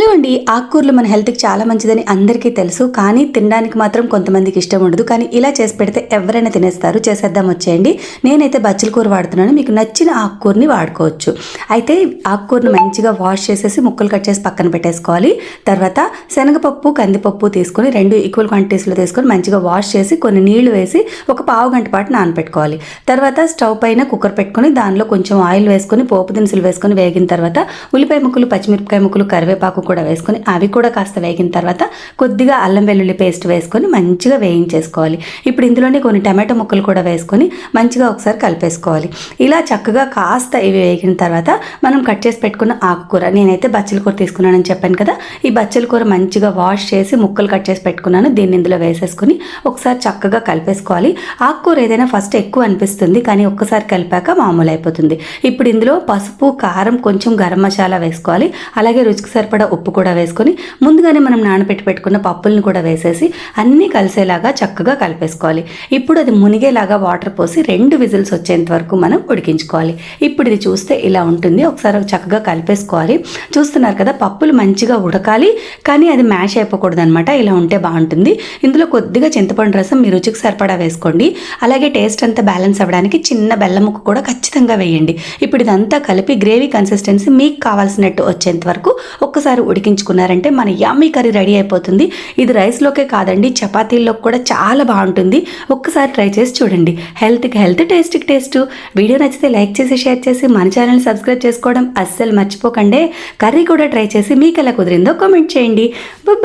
Hello అండి ఆకుకూరలు మన హెల్త్కి చాలా మంచిదని అందరికీ తెలుసు కానీ తినడానికి మాత్రం కొంతమందికి ఇష్టం ఉండదు. కానీ ఇలా చేసి పెడితే ఎవరైనా తినేస్తారు చేసేద్దాం వచ్చేయండి. నేనైతే బచ్చల కూర వాడుతున్నాను మీకు నచ్చిన ఆకుకూరని వాడుకోవచ్చు. అయితే ఆకుకూరను మంచిగా వాష్ చేసేసి ముక్కలు కట్ చేసి పక్కన పెట్టేసుకోవాలి. తర్వాత శనగపప్పు కందిపప్పు తీసుకొని రెండు ఈక్వల్ క్వాంటిటీస్లో తీసుకొని మంచిగా వాష్ చేసి కొన్ని నీళ్ళు వేసి ఒక పావు గంట పాటు నానబెట్టుకోవాలి. తర్వాత స్టవ్ పైన కుక్కర్ పెట్టుకొని దానిలో కొంచెం ఆయిల్ వేసుకొని పోపు దినుసులు వేసుకొని వేగిన తర్వాత ఉల్లిపాయ ముక్కలు పచ్చిమిరపకాయ ముక్కలు కరివేపాకు కూడా వేసుకొని అవి కూడా కాస్త వేగిన తర్వాత కొద్దిగా అల్లం వెల్లుల్లి పేస్ట్ వేసుకొని మంచిగా వేయించేసుకోవాలి. ఇప్పుడు ఇందులోనే కొన్ని టమాటో ముక్కలు కూడా వేసుకొని మంచిగా ఒకసారి కలిపేసుకోవాలి. ఇలా చక్కగా కాస్త ఇవి వేగిన తర్వాత మనం కట్ చేసి పెట్టుకున్న ఆకుకూర నేనైతే బచ్చల కూర తీసుకున్నానని చెప్పాను కదా ఈ బచ్చల కూర మంచిగా వాష్ చేసి ముక్కలు కట్ చేసి పెట్టుకున్నాను. దీన్ని ఇందులో వేసేసుకుని ఒకసారి చక్కగా కలిపేసుకోవాలి. ఆకుకూర ఏదైనా ఫస్ట్ ఎక్కువ అనిపిస్తుంది కానీ ఒక్కసారి కలిపాక మామూలు అయిపోతుంది. ఇప్పుడు ఇందులో పసుపు కారం కొంచెం గరం మసాలా వేసుకోవాలి. అలాగే రుచికి సరిపడా ఉప్పు కూడా వేసుకొని ముందుగానే మనం నానబెట్టి పెట్టుకున్న పప్పులను కూడా వేసేసి అన్నీ కలిసేలాగా చక్కగా కలిపేసుకోవాలి. ఇప్పుడు అది మునిగేలాగా వాటర్ పోసి రెండు విజిల్స్ వచ్చేంత వరకు మనం ఉడికించుకోవాలి. ఇప్పుడు ఇది చూస్తే ఇలా ఉంటుంది. ఒకసారి చక్కగా కలిపేసుకోవాలి. చూస్తున్నారు కదా పప్పులు మంచిగా ఉడకాలి కానీ అది మ్యాష్ అయిపోకూడదు అనమాట ఇలా ఉంటే బాగుంటుంది. ఇందులో కొద్దిగా చింతపండు రసం మీ రుచికి సరిపడా వేసుకోండి. అలాగే టేస్ట్ అంతా బ్యాలెన్స్ అవ్వడానికి చిన్న బెల్లం ముక్క కూడా ఖచ్చితంగా వేయండి. ఇప్పుడు ఇదంతా కలిపి గ్రేవీ కన్సిస్టెన్సీ మీకు కావాల్సినట్టు వచ్చేంత వరకు ఒక్కసారి ఉడికించుకున్నారంటే మన యమ్మీ కర్రీ రెడీ అయిపోతుంది. ఇది రైస్లోకే కాదండి చపాతీల్లో కూడా చాలా బాగుంటుంది. ఒక్కసారి ట్రై చేసి చూడండి. హెల్త్కి హెల్త్ టేస్ట్కి టేస్ట్ వీడియో నచ్చితే లైక్ చేసి షేర్ చేసి మన ఛానల్ సబ్స్క్రైబ్ చేసుకోవడం అస్సలు మర్చిపోకండి. కర్రీ కూడా ట్రై చేసి మీకు ఎలా కుదిరిందో కామెంట్ చేయండి.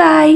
బాయ్